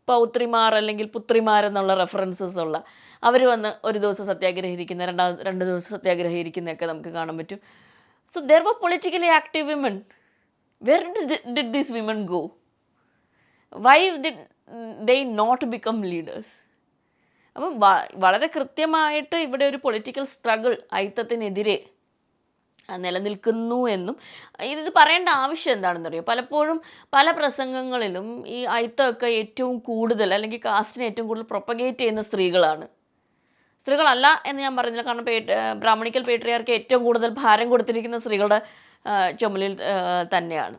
പൗത്രിമാർ അല്ലെങ്കിൽ പുത്രിമാരെന്നുള്ള റെഫറൻസസ് ഉള്ള അവർ വന്ന് ഒരു ദിവസം സത്യാഗ്രഹിക്കുന്ന രണ്ടാം രണ്ട് ദിവസം സത്യാഗ്രഹിക്കുന്നതൊക്കെ നമുക്ക് കാണാൻ പറ്റും. So there were politically active women where did these women go why did they not become leaders അപ്പം വളരെ കൃത്യമായിട്ട് ഇവിടെ ഒരു പൊളിറ്റിക്കൽ സ്ട്രഗിൾ ഐത്തത്തിനെതിരെ നിലനിൽക്കുന്നു എന്നും ഇത് പറയേണ്ട ആവശ്യം എന്താണെന്നറിയോ പലപ്പോഴും പല പ്രസംഗങ്ങളിലും ഈ അയിത്തമൊക്കെ ഏറ്റവും കൂടുതൽ അല്ലെങ്കിൽ കാസ്റ്റിനെ ഏറ്റവും കൂടുതൽ പ്രൊപ്പഗേറ്റ് ചെയ്യുന്ന സ്ത്രീകളാണ്. സ്ത്രീകളല്ല എന്ന് ഞാൻ പറഞ്ഞില്ല. കാരണം പേ ബ്രാഹ്മണിക്കൽ പേട്രിയാർക്ക് ഏറ്റവും കൂടുതൽ ഭാരം കൊടുത്തിരിക്കുന്ന സ്ത്രീകളുടെ ചുമലിൽ തന്നെയാണ്.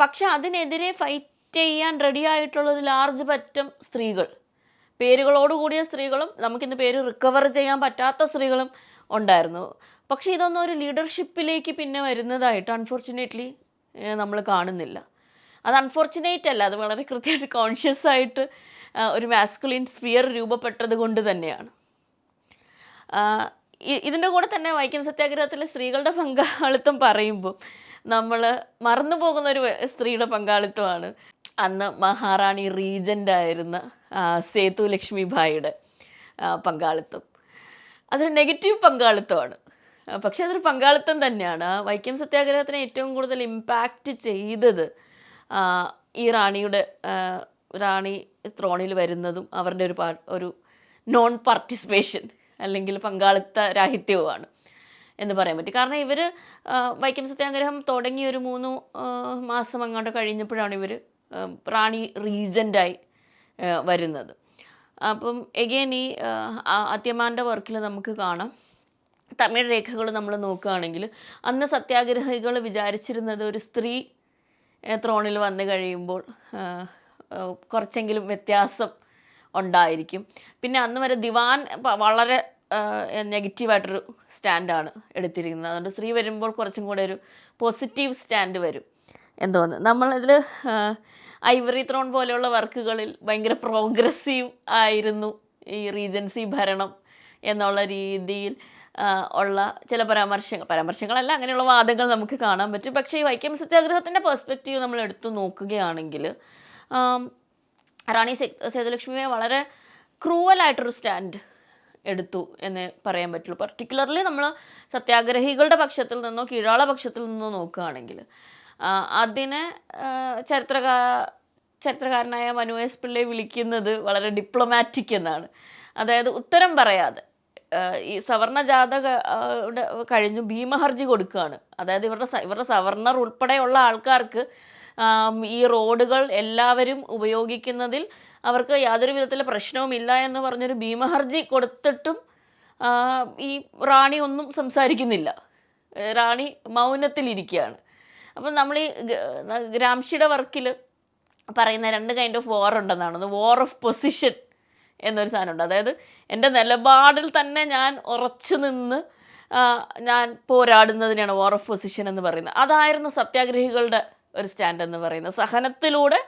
പക്ഷെ അതിനെതിരെ ഫൈറ്റ് ചെയ്യാൻ റെഡി ആയിട്ടുള്ള ഒരു ലാർജ് പറ്റം സ്ത്രീകൾ. പേരുകളോട് കൂടിയ സ്ത്രീകളും നമുക്കിന്ന് പേര് റിക്കവർ ചെയ്യാൻ പറ്റാത്ത സ്ത്രീകളും ഉണ്ടായിരുന്നു. പക്ഷെ ഇതൊന്നും ഒരു ലീഡർഷിപ്പിലേക്ക് പിന്നെ വരുന്നതായിട്ട് അൺഫോർച്ചുനേറ്റ്ലി നമ്മൾ കാണുന്നില്ല. അത് അൺഫോർച്ചുനേറ്റ് അല്ല അത് വളരെ കൃത്യമായിട്ട് കോൺഷ്യസ് ആയിട്ട് ഒരു മാസ്കുലിൻ സ്ഫിയർ രൂപപ്പെട്ടത് കൊണ്ട് തന്നെയാണ്. ഇതിന്റെ കൂടെ തന്നെ വൈക്കം സത്യാഗ്രഹത്തിലെ സ്ത്രീകളുടെ പങ്കാളിത്തം പറയുമ്പോൾ നമ്മൾ മറന്നു പോകുന്ന ഒരു സ്ത്രീയുടെ പങ്കാളിത്തമാണ്. അന്ന് മഹാറാണി റീജന്റ് ആയിരുന്ന സേതു ലക്ഷ്മി ഭായിയുടെ പങ്കാളിത്തം. അതൊരു നെഗറ്റീവ് പങ്കാളിത്തമാണ്. പക്ഷെ അതൊരു പങ്കാളിത്തം തന്നെയാണ്. വൈക്കം സത്യാഗ്രഹത്തിനെ ഏറ്റവും കൂടുതൽ ഇമ്പാക്റ്റ് ചെയ്തത് ഈ റാണിയുടെ റാണി ത്രോണിൽ വരുന്നതും അവരുടെ ഒരു പാ ഒരു നോൺ പാർട്ടിസിപ്പേഷൻ അല്ലെങ്കിൽ പങ്കാളിത്ത രാഹിത്യവുമാണ് എന്ന് പറയാൻ പറ്റും. കാരണം ഇവർ വൈക്കം സത്യാഗ്രഹം തുടങ്ങി ഒരു മൂന്ന് മാസം അങ്ങോട്ട് കഴിഞ്ഞപ്പോഴാണ് ഇവർ റാണി റീജന്റായി വരുന്നത്. അപ്പം എഗെയിൻ ഈ അത്യമാന്റെ വർക്കിൽ നമുക്ക് കാണാം. തമിഴ് രേഖകൾ നമ്മൾ നോക്കുകയാണെങ്കിൽ അന്ന് സത്യാഗ്രഹികൾ വിചാരിച്ചിരുന്നത് ഒരു സ്ത്രീ ത്രോണിൽ വന്നു കഴിയുമ്പോൾ കുറച്ചെങ്കിലും വ്യത്യാസം ഉണ്ടായിരിക്കും. പിന്നെ അന്ന് വരെ ദിവാൻ വളരെ നെഗറ്റീവായിട്ടൊരു സ്റ്റാൻഡാണ് എടുത്തിരിക്കുന്നത്. അതുകൊണ്ട് സ്ത്രീ വരുമ്പോൾ കുറച്ചും കൂടെ ഒരു പോസിറ്റീവ് സ്റ്റാൻഡ് വരും. എന്തോന്ന്? നമ്മളിതിൽ ഐവറി ത്രോൺ പോലെയുള്ള വർക്കുകളിൽ ഭയങ്കര പ്രോഗ്രസീവ് ആയിരുന്നു ഈ റീജൻസി ഭരണം എന്നുള്ള രീതിയിൽ ഉള്ള ചില പരാമർശങ്ങൾ. പരാമർശങ്ങളല്ല അങ്ങനെയുള്ള വാദങ്ങൾ നമുക്ക് കാണാൻ പറ്റും. പക്ഷേ ഈ വൈക്കം സത്യാഗ്രഹത്തിന്റെ പെർസ്പെക്റ്റീവ് നമ്മൾ എടുത്തു നോക്കുകയാണെങ്കിൽ റാണി സേതുലക്ഷ്മിയെ വളരെ ക്രൂവലായിട്ടൊരു സ്റ്റാൻഡ് എടുത്തു എന്ന് പറയാൻ പറ്റുള്ളൂ. പർട്ടിക്കുലർലി നമ്മൾ സത്യാഗ്രഹികളുടെ പക്ഷത്തിൽ നിന്നോ കീഴാള പക്ഷത്തിൽ നിന്നോ നോക്കുകയാണെങ്കിൽ അതിനെ ചരിത്രകാ ചരിത്രകാരനായ മനു എസ് പിള്ളയെ വിളിക്കുന്നത് വളരെ ഡിപ്ലോമാറ്റിക് എന്നാണ്. അതായത് ഉത്തരം പറയാതെ ഈ സവർണ ജാഥക കഴിഞ്ഞു ഭീമഹർജി കൊടുക്കുകയാണ്. അതായത് ഇവരുടെ ഇവരുടെ സവർണർ ഉൾപ്പെടെയുള്ള ആൾക്കാർക്ക് ഈ റോഡുകൾ എല്ലാവരും ഉപയോഗിക്കുന്നതിൽ അവർക്ക് യാതൊരു വിധത്തിലെ പ്രശ്നവുമില്ല എന്ന് പറഞ്ഞൊരു ഭീമഹർജി കൊടുത്തിട്ടും ഈ റാണി ഒന്നും സംസാരിക്കുന്നില്ല. റാണി മൗനത്തിലിരിക്കുകയാണ്. അപ്പം നമ്മൾ ഈ ഗ്രാംഷിയുടെ വർക്കിൽ പറയുന്ന രണ്ട് കൈൻഡ് ഓഫ് വാർ ഉണ്ടെന്നാണ്. വാർ ഓഫ് പൊസിഷൻ എന്നൊരു സാധനമുണ്ട്. അതായത് എന്റെ നിലപാടിൽ തന്നെ ഞാൻ ഉറച്ചു നിന്ന് ഞാൻ പോരാടുന്നതിനാണ് വാർ ഓഫ് പൊസിഷൻ എന്ന് പറയുന്നത്. അതായിരുന്നു സത്യാഗ്രഹികളുടെ ഒരു സ്റ്റാൻഡ് എന്ന് പറയുന്നത്. സഹനത്തിലൂടെ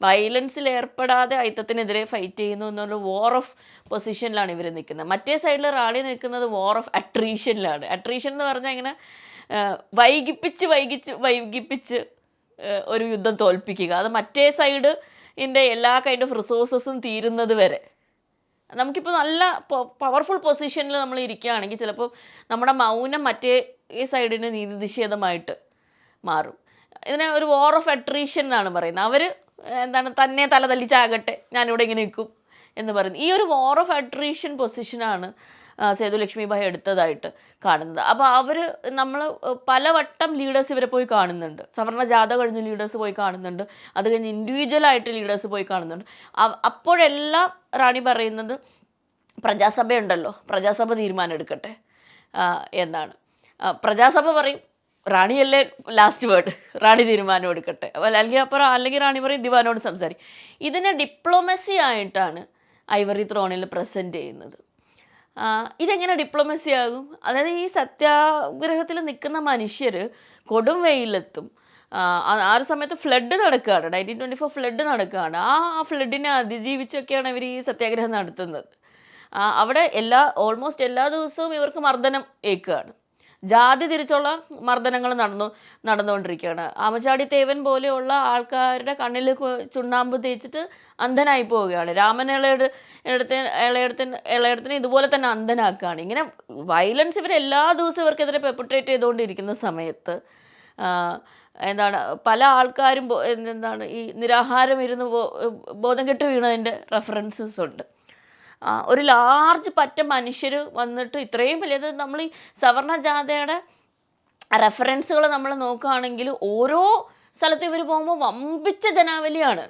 വയലൻസിൽ ഏർപ്പെടാതെ അയിത്തത്തിനെതിരെ ഫൈറ്റ് ചെയ്യുന്നു എന്നുള്ള വാർ ഓഫ് പൊസിഷനിലാണ് ഇവർ നിൽക്കുന്നത്. മറ്റേ സൈഡിൽ റാളി നിൽക്കുന്നത് വാർ ഓഫ് അട്രീഷനിലാണ്. അട്രീഷൻ എന്ന് പറഞ്ഞാൽ ഇങ്ങനെ വൈകിപ്പിച്ച് വൈകിച്ച് വൈകിപ്പിച്ച് ഒരു യുദ്ധം തോൽപ്പിക്കുക. അത് മറ്റേ സൈഡ് ഇതിന്റെ എല്ലാ കൈൻഡ് ഓഫ് റിസോഴ്സസും തീരുന്നത് വരെ. നമുക്കിപ്പോൾ നല്ല പവർഫുൾ പൊസിഷനിൽ നമ്മൾ ഇരിക്കുകയാണെങ്കിൽ ചിലപ്പോൾ നമ്മുടെ മൗനം മറ്റേ ഈ സൈഡിന് നീതിനിഷേധമായിട്ട് മാറും. ഇതിനെ ഒരു വാർ ഓഫ് അട്രീഷൻ എന്നാണ് പറയുന്നത്. അവർ എന്താണ് തന്നെ തല തല്ലിച്ചാകട്ടെ ഞാനിവിടെ ഇങ്ങനെ നിൽക്കും എന്ന് പറയുന്നത്. ഈ ഒരു വാർ ഓഫ് അട്രീഷൻ പൊസിഷനാണ് സേതു ലക്ഷ്മിബായി എടുത്തതായിട്ട് കാണുന്നത്. അപ്പോൾ അവർ നമ്മൾ പലവട്ടം ലീഡേഴ്സ് ഇവരെ പോയി കാണുന്നുണ്ട്. സവർണ ജാഥ കഴിഞ്ഞ് ലീഡേഴ്സ് പോയി കാണുന്നുണ്ട്. അത് കഴിഞ്ഞ് ഇൻഡിവിജ്വലായിട്ട് ലീഡേഴ്സ് പോയി കാണുന്നുണ്ട്. അപ്പോഴെല്ലാം റാണി പറയുന്നത് പ്രജാസഭയുണ്ടല്ലോ പ്രജാസഭ തീരുമാനം എടുക്കട്ടെ എന്നാണ്. പ്രജാസഭ പറയും റാണിയല്ലേ ലാസ്റ്റ് വേർഡ് റാണി തീരുമാനം എടുക്കട്ടെ. അല്ലെങ്കിൽ അപ്പുറം അല്ലെങ്കിൽ റാണി പറയും ദിവാനോട് സംസാരിക്കും. ഇതിനെ ഡിപ്ലോമസി ആയിട്ടാണ് ഐവറി ത്രോണിൽ പ്രസന്റ് ചെയ്യുന്നത്. ഇതെങ്ങനെ ഡിപ്ലോമസി ആകും? അതായത് ഈ സത്യാഗ്രഹത്തിൽ നിൽക്കുന്ന മനുഷ്യർ കൊടും വെയിലെത്തും. ആ ഒരു സമയത്ത് ഫ്ലഡ് നടക്കുകയാണ്. നയന്റീൻ ട്വന്റി ഫോർ ഫ്ലഡ് നടക്കുകയാണ്. ആ ആ ഫ്ലഡിനെ അതിജീവിച്ചൊക്കെയാണ് ഇവർ ഈ സത്യാഗ്രഹം നടത്തുന്നത്. അവിടെ എല്ലാ ഓൾമോസ്റ്റ് എല്ലാ ദിവസവും ഇവർക്ക് മർദ്ദനം ഏൽക്കുകയാണ്. ജാതി തിരിച്ചുള്ള മർദ്ദനങ്ങൾ നടന്നു നടന്നുകൊണ്ടിരിക്കുകയാണ്. ആമച്ചാടി തേവൻ പോലെയുള്ള ആൾക്കാരുടെ കണ്ണിൽ ചുണ്ണാമ്പ് തേച്ചിട്ട് അന്ധനായി പോവുകയാണ്. രാമൻ ഇളയുടെ ഇളയടത്തിനെ ഇതുപോലെ തന്നെ അന്ധനാക്കുകയാണ്. ഇങ്ങനെ വയലൻസ് ഇവർ എല്ലാ ദിവസവും ഇവർക്കെതിരെ പെപ്പുട്രേറ്റ് ചെയ്തുകൊണ്ടിരിക്കുന്ന സമയത്ത് എന്താണ് പല ആൾക്കാരും എന്താണ് ഈ നിരാഹാരം ഇരുന്ന് ബോധം കെട്ട് വീണതിന്റെ റെഫറൻസസ് ഉണ്ട്. ഒരു ലാർജ് പറ്റ മനുഷ്യർ വന്നിട്ട് ഇത്രയും വലിയത് നമ്മൾ ഈ സവർണ ജാഥയുടെ റെഫറൻസുകൾ നമ്മൾ നോക്കുകയാണെങ്കിൽ ഓരോ സ്ഥലത്ത് ഇവർ പോകുമ്പോൾ വമ്പിച്ച ജനാവലിയാണ്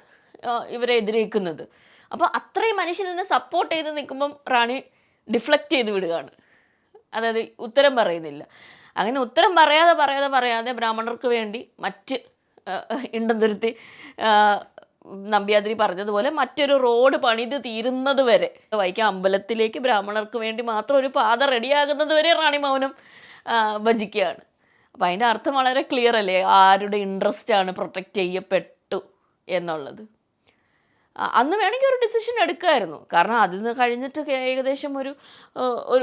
ഇവരെ എതിരേക്കുന്നത്. അപ്പോൾ അത്രയും മനുഷ്യൻ നിന്ന് സപ്പോർട്ട് ചെയ്ത് നിൽക്കുമ്പം റാണി ഡിഫ്ലക്റ്റ് ചെയ്ത് വിടുകയാണ്. അതായത് ഉത്തരം പറയുന്നില്ല. അങ്ങനെ ഉത്തരം പറയാതെ പറയാതെ പറയാതെ ബ്രാഹ്മണർക്ക് വേണ്ടി മറ്റ് ഇണ്ടന്തുരുത്തി നമ്പ്യാതിരി പറഞ്ഞതുപോലെ മറ്റൊരു റോഡ് പണിത് തീരുന്നത് വരെ. വൈക്കം അമ്പലത്തിലേക്ക് ബ്രാഹ്മണർക്ക് വേണ്ടി മാത്രം ഒരു പാത റെഡിയാകുന്നത് വരെ റാണി മൗനം ഭജിക്കുകയാണ്. അപ്പം അതിന്റെ അർത്ഥം വളരെ ക്ലിയർ അല്ലേ? ആരുടെ ഇൻട്രസ്റ്റ് ആണ് പ്രൊട്ടക്റ്റ് ചെയ്യപ്പെട്ടു എന്നുള്ളത്. അന്ന് വേണമെങ്കിൽ ഒരു ഡിസിഷൻ എടുക്കായിരുന്നു. കാരണം അതിൽ നിന്ന് കഴിഞ്ഞിട്ട് ഏകദേശം ഒരു-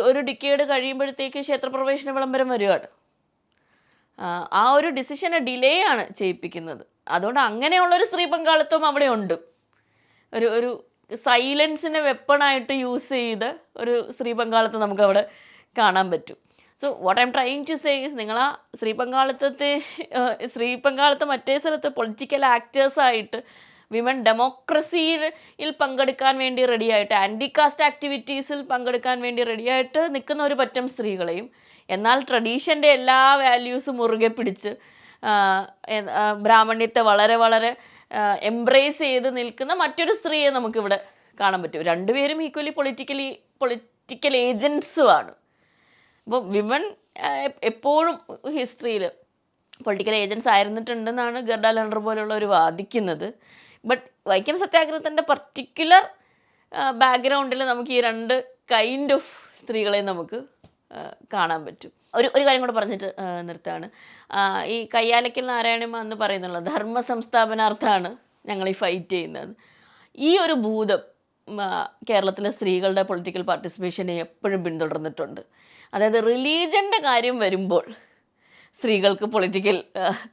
ഒരു ഡിക്കേഡ് കഴിയുമ്പോഴത്തേക്ക് ക്ഷേത്രപ്രവേശന വിളംബരം വരികയാണ് ആ, ഒരു ഡിസിഷനെ ഡിലേ ആണ് ചെയ്യിപ്പിക്കുന്നത്. അതുകൊണ്ട് അങ്ങനെയുള്ളൊരു സ്ത്രീ പങ്കാളിത്തം അവിടെ ഉണ്ട്. ഒരു ഒരു സൈലൻസിനെ വെപ്പണായിട്ട് യൂസ് ചെയ്ത് ഒരു സ്ത്രീ പങ്കാളിത്തം നമുക്ക് അവിടെ കാണാൻ പറ്റും. So what I I'm trying to say is നിങ്ങൾ ആ സ്ത്രീ പങ്കാളിത്തത്തെ സ്ത്രീ പങ്കാളിത്തം മറ്റേ സ്ഥലത്ത് പൊളിറ്റിക്കൽ ആക്ടേഴ്സായിട്ട് വിമൻ ഡെമോക്രസിയിൽ പങ്കെടുക്കാൻ വേണ്ടി റെഡിയായിട്ട് ആന്റി കാസ്റ്റ് ആക്ടിവിറ്റീസിൽ പങ്കെടുക്കാൻ വേണ്ടി റെഡിയായിട്ട് നിൽക്കുന്ന ഒരു പറ്റം സ്ത്രീകളെയും എന്നാൽ ട്രഡീഷന്റെ എല്ലാ വാല്യൂസും മുറുകെ പിടിച്ച് ബ്രാഹ്മണ്യത്തെ വളരെ വളരെ എംബ്രേസ് ചെയ്ത് നിൽക്കുന്ന മറ്റൊരു സ്ത്രീയെ നമുക്കിവിടെ കാണാൻ പറ്റും. രണ്ടുപേരും ഈക്വലി പൊളിറ്റിക്കലി പൊളിറ്റിക്കൽ ഏജൻസുമാണ് അപ്പോൾ വിമൺ എപ്പോഴും ഹിസ്റ്ററിയിൽ പൊളിറ്റിക്കൽ ഏജൻസ് ആയിരുന്നിട്ടുണ്ടെന്നാണ് ഗർഡ ലണ്ടർ പോലുള്ളവർ വാദിക്കുന്നത്. ബട്ട് വൈക്കം സത്യാഗ്രഹത്തിന്റെ പർട്ടിക്കുലർ ബാക്ക്ഗ്രൗണ്ടിൽ നമുക്ക് ഈ രണ്ട് കൈൻഡ് ഓഫ് സ്ത്രീകളെ നമുക്ക് കാണാൻ പറ്റും. ഒരു ഒരു കാര്യം കൂടെ പറഞ്ഞിട്ട് നിർത്താണ് ഈ കയ്യാലക്കൽ നാരായണമ്മ എന്ന് പറയുന്നുള്ള ധർമ്മ സംസ്ഥാപനാർത്ഥമാണ് ഞങ്ങൾ ഈ ഫൈറ്റ് ചെയ്യുന്നത്. ഈ ഒരു ഭൂതം കേരളത്തിലെ സ്ത്രീകളുടെ പൊളിറ്റിക്കൽ പാർട്ടിസിപ്പേഷനെ എപ്പോഴും പിന്തുടർന്നിട്ടുണ്ട്. അതായത് റിലീജന്റെ കാര്യം വരുമ്പോൾ സ്ത്രീകൾക്ക് പൊളിറ്റിക്കൽ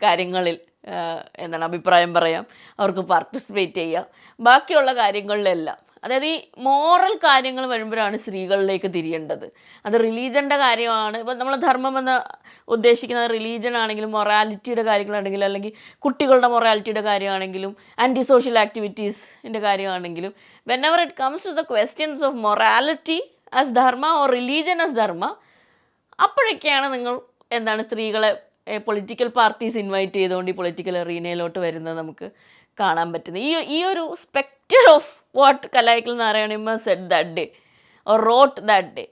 കാര്യങ്ങളിൽ എന്താണ് അഭിപ്രായം പറയാം. അവർക്ക് പാർട്ടിസിപ്പേറ്റ് ചെയ്യാം. ബാക്കിയുള്ള കാര്യങ്ങളിലെല്ലാം അതായത് ഈ മോറൽ കാര്യങ്ങൾ വരുമ്പോഴാണ് സ്ത്രീകളിലേക്ക് തിരിയേണ്ടത്. അത് റിലീജന്റെ കാര്യമാണ്. ഇപ്പം നമ്മൾ ധർമ്മം എന്ന് ഉദ്ദേശിക്കുന്നത് റിലീജൻ ആണെങ്കിലും മൊറാലിറ്റിയുടെ കാര്യങ്ങളാണെങ്കിലും അല്ലെങ്കിൽ കുട്ടികളുടെ മൊറാലിറ്റിയുടെ കാര്യമാണെങ്കിലും ആന്റി സോഷ്യൽ ആക്ടിവിറ്റീസിന്റെ കാര്യമാണെങ്കിലും whenever it comes to the questions of morality as dharma or religion as dharma അപ്പോഴൊക്കെയാണ് നിങ്ങൾ എന്താണ് സ്ത്രീകളെ പൊളിറ്റിക്കൽ പാർട്ടീസ് ഇൻവൈറ്റ് ചെയ്തുകൊണ്ട് ഈ പൊളിറ്റിക്കൽ അറീനയിലോട്ട് വരുന്നത് നമുക്ക് കാണാൻ പറ്റുന്നത്. ഈ ഈ ഒരു spectre of what Kalayikkal Narayaniamma said that day or wrote that day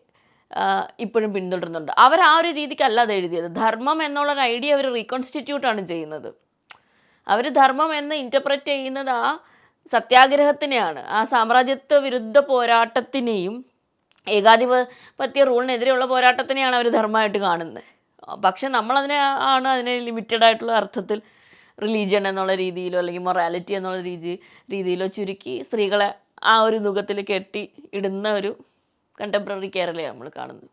ഇപ്പോഴും പിന്തുടരുന്നുണ്ട്. അവർ ആ ഒരു രീതിക്കല്ല അത് എഴുതിയത്. ധർമ്മം എന്നുള്ള ഒരു ഐഡിയ അവർ റീകോൺസ്റ്റിറ്റ്യൂട്ടാണ് ചെയ്യുന്നത്. അവർ ധർമ്മം എന്ന് ഇന്റർപ്രറ്റ് ചെയ്യുന്നത് ആ സത്യാഗ്രഹത്തിനെയാണ്. ആ സാമ്രാജ്യത്വ വിരുദ്ധ പോരാട്ടത്തിനെയും ഏകാധിപത്യ റൂളിനെതിരെയുള്ള പോരാട്ടത്തിനെയാണ് അവർ ധർമ്മമായിട്ട് കാണുന്നത്. പക്ഷെ നമ്മളതിനെ ആണ് അതിനെ ലിമിറ്റഡ് ആയിട്ടുള്ള അർത്ഥത്തിൽ റിലീജിയൻ എന്നുള്ള രീതിയിലോ അല്ലെങ്കിൽ മൊറാലിറ്റി എന്നുള്ള രീതി രീതിയിലോ ചുരുക്കി സ്ത്രീകളെ ആ ഒരു നുഖത്തിൽ കെട്ടി ഇടുന്ന ഒരു കണ്ടംപററി കേരളയാണ് നമ്മൾ കാണുന്നത്.